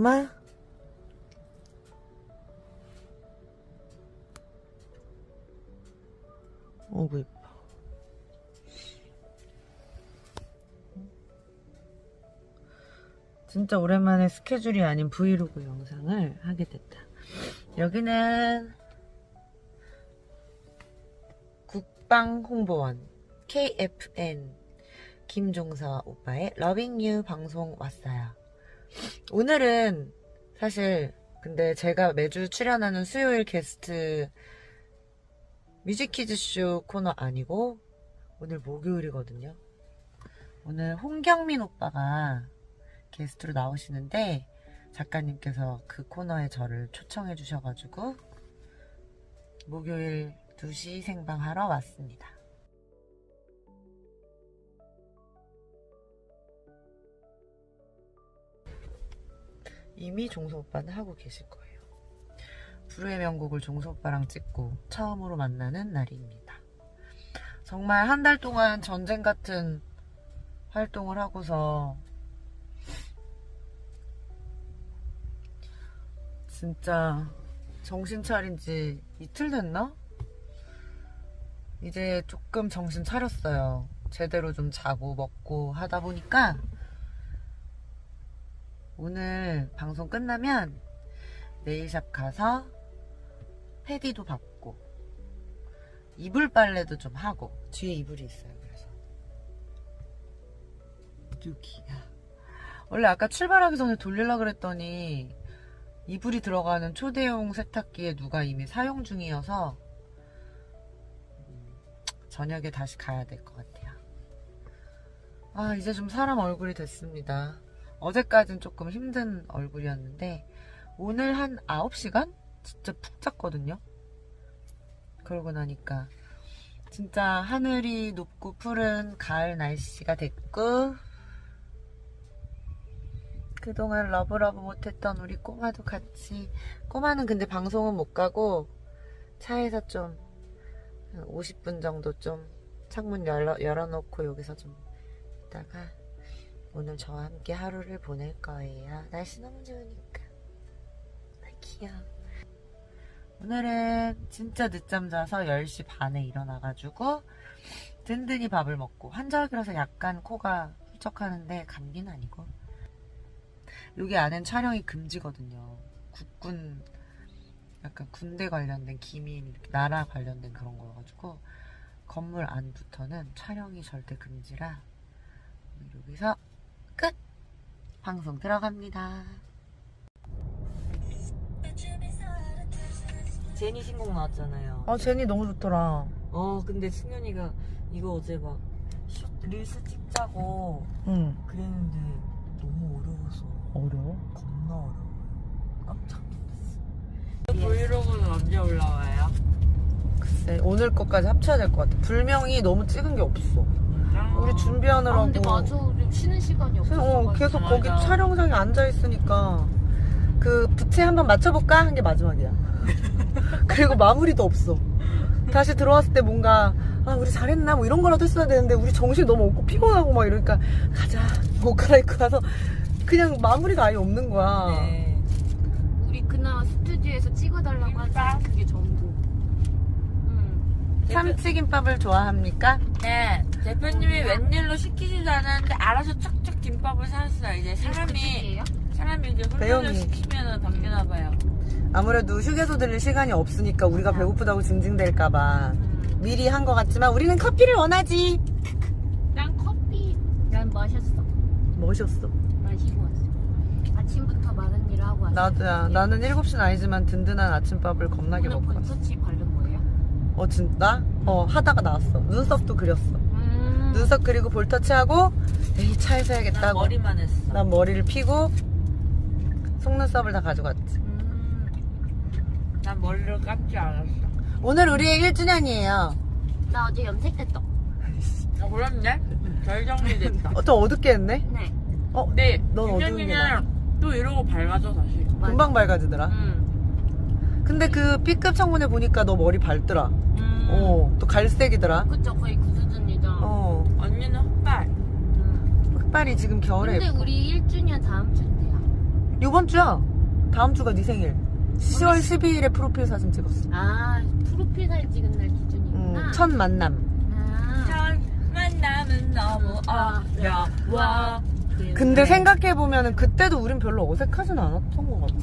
꼬마? 어구 예뻐 진짜 오랜만에 스케줄이 아닌 브이로그 영상을 하게 됐다 여기는 국방 홍보원 KFN 김종서 오빠의 러빙 유 방송 왔어요. 오늘은 사실 근데 제가 매주 출연하는 수요일 게스트 뮤직키즈쇼 코너 아니고 오늘 목요일이거든요. 오늘 홍경민 오빠가 게스트로 나오시는데 작가님께서 그 코너에 저를 초청해 주셔가지고 목요일 2시 생방하러 왔습니다. 이미 종서 오빠는 하고 계실 거예요. 불후의 명곡을 종서 오빠랑 찍고 처음으로 만나는 날입니다. 정말 한 달 동안 전쟁 같은 활동을 하고서 진짜 정신 차린 지 이틀 됐나? 이제 조금 정신 차렸어요. 제대로 좀 자고 먹고 하다 보니까 오늘 방송 끝나면 네일샵 가서 패디도 받고 이불 빨래도 좀 하고 뒤에 이불이 있어요. 그래서 여기야. 원래 아까 출발하기 전에 돌리려 그랬더니 이불이 들어가는 초대용 세탁기에 누가 이미 사용 중이어서 음, 저녁에 다시 가야 될 것 같아요. 아 이제 좀 사람 얼굴이 됐습니다. 어제까진 조금 힘든 얼굴이었는데 오늘 한 9시간? 진짜 푹 잤거든요. 그러고 나니까 진짜 하늘이 높고 푸른 가을 날씨가 됐고 그동안 러브러브 못했던 우리 꼬마도 같이 꼬마는 근데 방송은 못 가고 차에서 좀 50분 정도 좀 창문 열어, 열어놓고 여기서 좀 있다가 오늘 저와 함께 하루를 보낼 거예요. 날씨 너무 좋으니까. 나 귀여워. 오늘은 진짜 늦잠 자서 10시 반에 일어나가지고 든든히 밥을 먹고 환절기라서 약간 코가 훌쩍하는데 감기는 아니고 여기 안엔 촬영이 금지거든요. 국군 약간 군대 관련된 기밀 나라 관련된 그런 거여가지고 건물 안부터는 촬영이 절대 금지라 여기서 끝! 방송 들어갑니다. 제니 신곡 나왔잖아요. 아 제니 너무 좋더라. 어, 근데 승현이가 이거 어제 막 쇼, 릴스 찍자고 응. 그랬는데 너무 어려워서 어려워? 겁나 어려워. 깜짝 놀랐어. 브이로그는 언제 올라와요? 글쎄 오늘 것까지 합쳐야 될 것 같아. 불명이 너무 찍은 게 없어. 우리 준비하느라고. 아 근데 맞아 좀 쉬는 시간이 없어 어, 계속 거기 맞아. 촬영장에 앉아 있으니까 그 부채 한번 맞춰볼까 한 게 마지막이야. 그리고 마무리도 없어. 다시 들어왔을 때 뭔가 아 우리 잘했나 뭐 이런 거라도 했어야 되는데 우리 정신 너무 없고 피곤하고 막 이러니까 가자 옷 갈아입고 나서 그냥 마무리가 아예 없는 거야. 네. 우리 그날 스튜디오에서 찍어달라고 하자 그게 전부 응 참치김밥을 좋아합니까? 네, 대표님이 웬일로 시키지도 않았는데 알아서 척척 김밥을 사왔어요. 이제 사람이? 사람이 이제 배영이. 훈련을 시키면은 바뀌나 봐요. 아무래도 휴게소 들릴 시간이 없으니까 우리가 배고프다고 징징댈까봐 미리 한 것 같지만 우리는 커피를 원하지. 난 커피 난 마셨어 멋있었어. 마시고 왔어 아침부터 많은 일을 하고 왔어 나도야. 나는 7시는 아니지만 든든한 아침밥을 겁나게 오늘 먹고 왔어. 본터치 바른 거예요? 어, 진짜? 어, 하다가 나왔어. 눈썹도 그렸어. 음 눈썹 그리고 볼터치하고, 에이, 차에서 난 해야겠다고. 머리만 했어. 난 머리를 피고, 속눈썹을 다 가져갔지. 음. 난 머리를 감지 않았어. 오늘 우리의 1주년이에요. 나 어제 염색했어 아, 그렇네? 잘 정리됐다. 어, 좀 어둡게 했네? 네 어, 네, 넌 어두운 게 나. 김현이는 또 이러고 밝아져, 다시. 금방 밝아지더라. 음. 근데 그 B급 청문회 보니까 너 머리 밝더라. 음, 어, 또 갈색이더라. 그쵸 거의 그 어, 언니는 흑발. 음. 흑발이 지금 겨울에 근데 우리 1주년 다음 주인데요 요 요번 주야. 다음 주가 네 생일. 10월 12일에 프로필 사진 찍었어. 아 프로필 사진 찍은 날 음, 기준이구나. 첫 만남. 아, 첫 만남은 너무 어려워. 근데 생각해 보면은 그때도 우린 별로 어색하진 않았던 것 같아.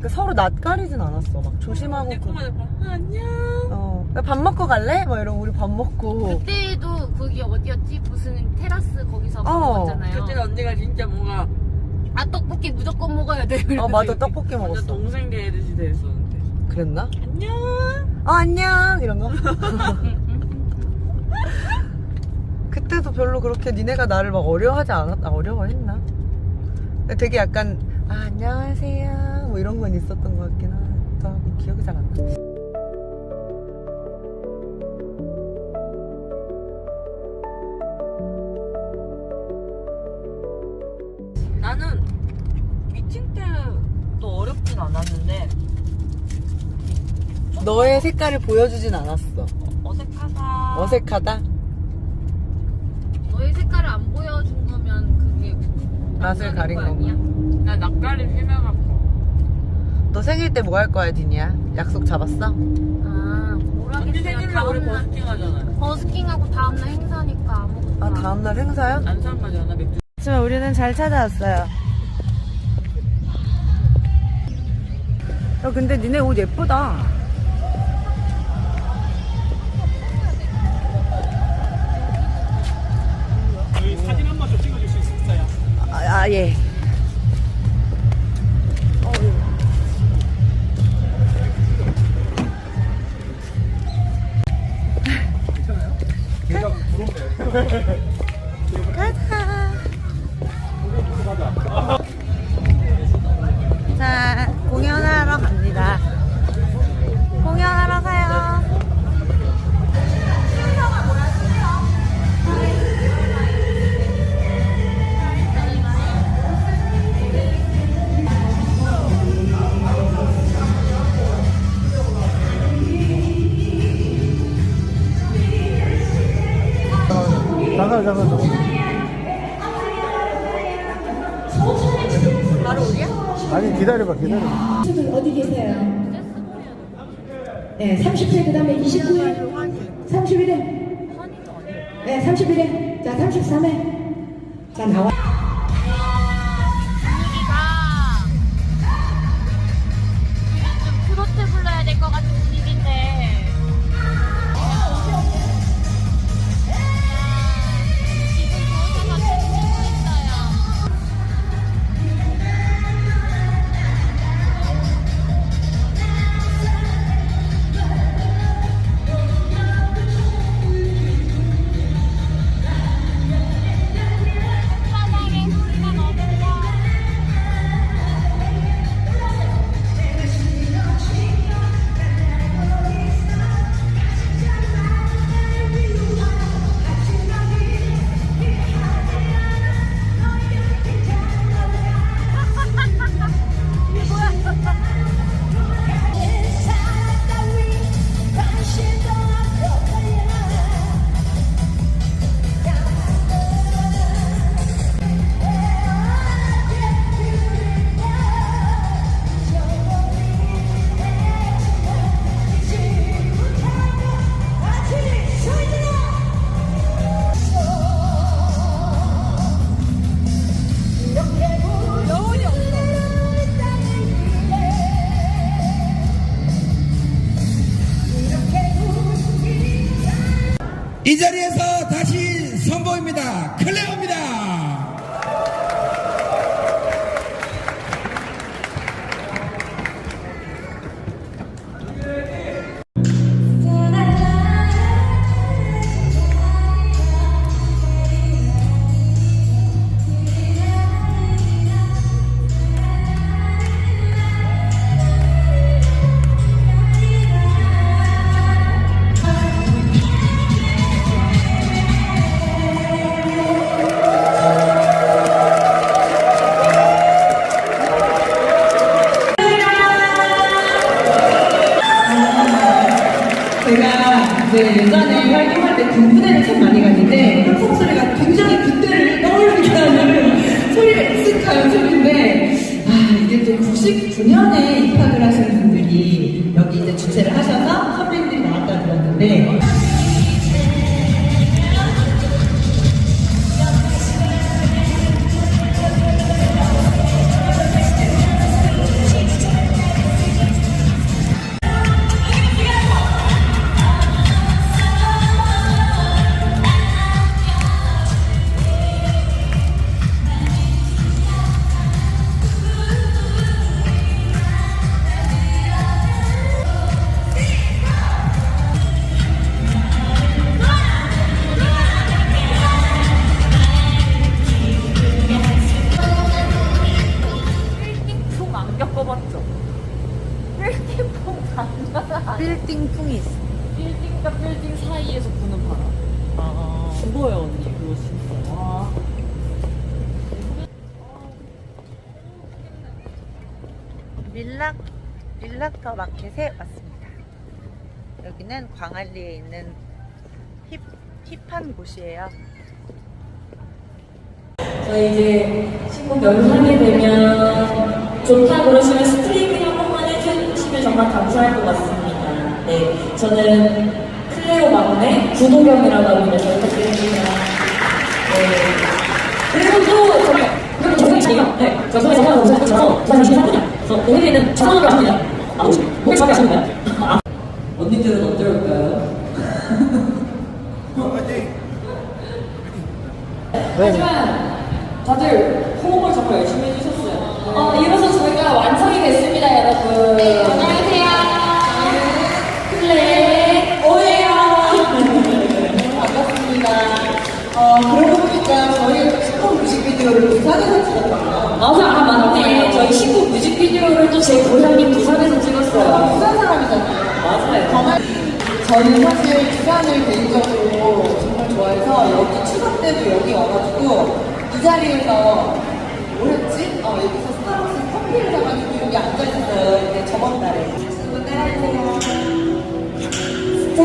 그 서로 낯가리진 않았어. 막 조심하고. 그, 내코만 해봐. 안녕. 어. 밥 먹고 갈래? 막 이러고 우리 밥 먹고. 그때도 거기 어디였지? 무슨 테라스 거기서 어, 먹었잖아요. 그때 언니가 진짜 뭔가 아 떡볶이 무조건 먹어야 돼. 어, 맞아. 떡볶이 먹었어. 동생 대듯이 됐었는데. 그랬나? 안녕. 어, 안녕! 이런 거. 그때도 별로 그렇게 니네가 나를 막 어려워하지 않았, 아, 어려워했나? 되게 약간, 아, 안녕하세요. 뭐 이런 건 있었던 것 같긴 하고, 기억이 잘 안 나. 나는 미팅 때도 어렵진 않았는데 너의 색깔을 보여주진 않았어. 어색하다. 어색하다? 너의 색깔을 안 보여준 거면 그게 낯을 가린 거 건가? 나 낯가림 심해갖고. 너 생일 때 뭐 할 거야, 디니야? 약속 잡았어? 아 뭐라 언니 했어요? 생일 날 우리 다음날 버스킹 하잖아요. 버스킹하고 다음날 행사니까 아무것도 아, 안 다음날 행사야? 안산 가잖아 맥주. 하지만 우리는 잘 찾아왔어요. 야, 근데 니네 옷 예쁘다. 사진 한번좀 찍어줄 수 있어요? 아, 아, 예. 잠깐 잠깐 잠깐. 바로 우리야? 아니 기다려봐 기다려봐. 어디 계세요? 네, 30회 그 다음에 29회 31회 네, 31회 자 33회 자 나와 Janeiro. É. 광안리에 있는 힙 힙한 곳이에요. 저희 이제 신곡 연습하게 되면 좋다 그러시면 스트리밍 한 번만 해주시면 정말 감사할 것 같습니다. 네, 저는 클레오 막내 구도경이라고 합니다. 잘 부탁드립니다. 네. 그리고 또 저기 그리고 저기 저희가 네, 저 저희 저희 저희 저서 저희 신사분이야. 저 오해에 있는 전화를 합니다. 아, 혹시 오해 저기 하시는 거야? 언니들은 어떨까요? 하지만 다들 호응을 정말 열심히 해주셨어요. 어, 이로써 저희가 완성이 됐습니다, 여러분. 안녕하세요. 클레 오예요. 반갑습니다. 어, 그러고 보니까 저희 신곡 뮤직비디오를 부산에서 찍었거든요. 맞아, 아, 맞네. 저희 신곡 뮤직비디오를 또 제 고향인 부산에서 찍었어요. 부산 사람이잖아요. 맞아요. 저는 사실 부산을 개인적으로 정말 좋아해서 여기 추석 때도 여기 와가지고 이 자리에서 뭐였지? 어 여기서 스타벅스 커피를 사가지고 여기 앉아있었어요. 이제 저번 달에. 친구 따라해요. 이거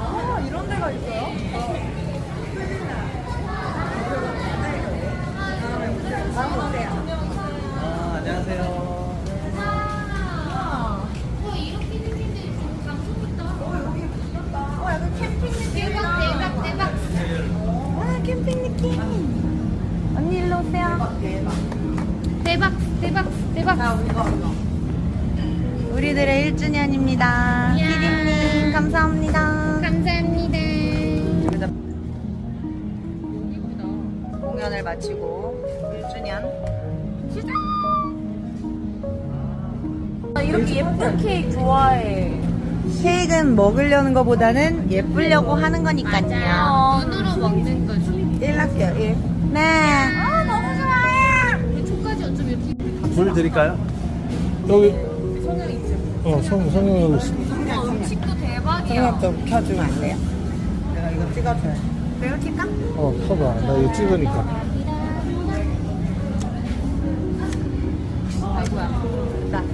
아, 이런 데가 있어요? 대박, 대박, 대박. 와, 캠핑 느낌. 언니 일로 오세요. 대박, 대박, 대박. 우리들의 1주년입니다. 이야. 피디님, 감사합니다. 감사합니다. 공연을 마치고 1주년 이렇게 예쁜 케이크 좋아해 케이크는 먹으려는 것보다는 예쁘려고 하는 거니까요. 맞아. 눈으로 먹는 거지. 1 할게요, 1. 네. 아, 너무 좋아요. 초까지 어쩜 이렇게. 불 드릴까요? 여기 어, 성, 성형 음식도 대박이야. 성형 켜주면 안 돼요? 내가 이거 찍어줘야 돼. 매우 티까? 어, 커봐. 나 이거 찍으니까. 아이고야. 나.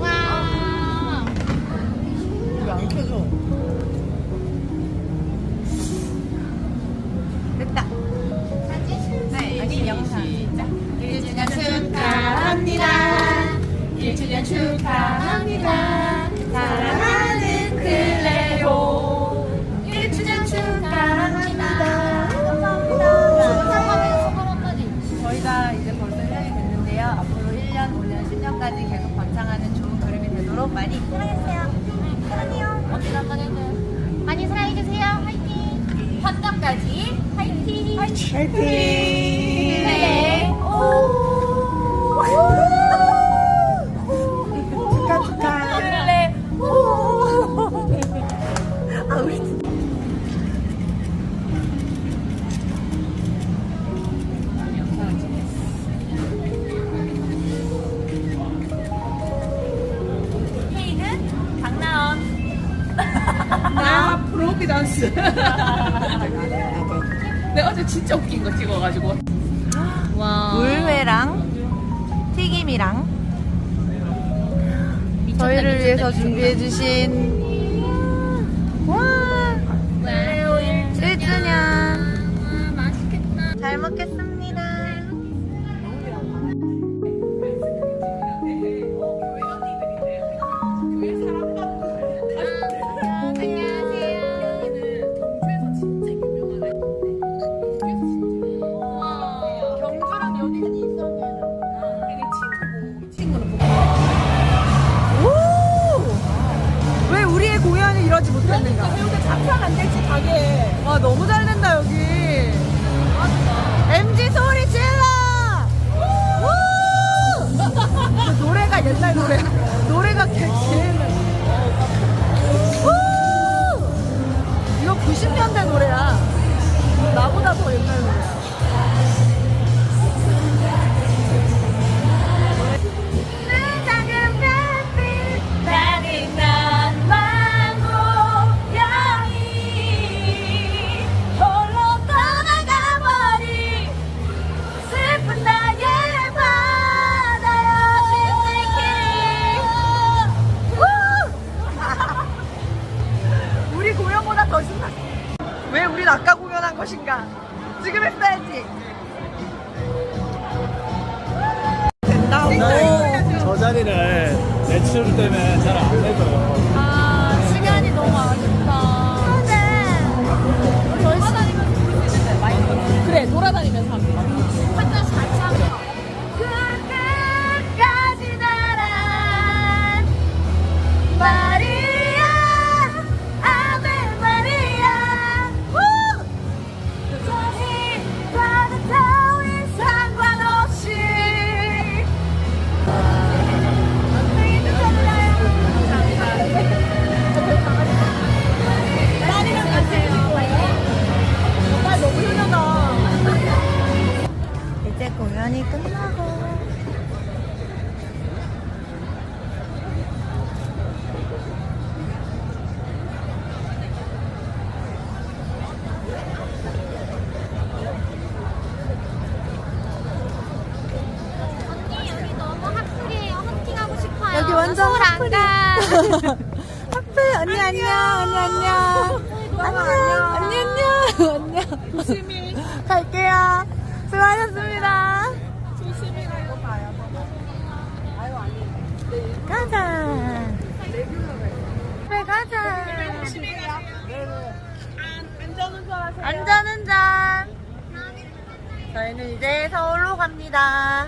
와. 왜안 켜져? 1주 프로비던스. 내가 어제 진짜 웃긴 거 찍어가지고. 와. 물회랑 튀김이랑 저희를 위해서 준비해주신 와 1주년 맛있겠다. 잘 먹겠습니다. 너무 잘 된다 여기. MG 소리 질러! 우! 그 노래가 옛날 노래. 노래가 개 개는. 이거 90년대 노래야. 나보다 더 옛날 노래 하프 언니 안녕 언니 안녕. 안녕. 언니 안녕. 안녕. 조심히. 갈게요. 수고하셨습니다. 조심히 가요. 가자. 집에 가자 안전운전. 저희는 이제 서울로 갑니다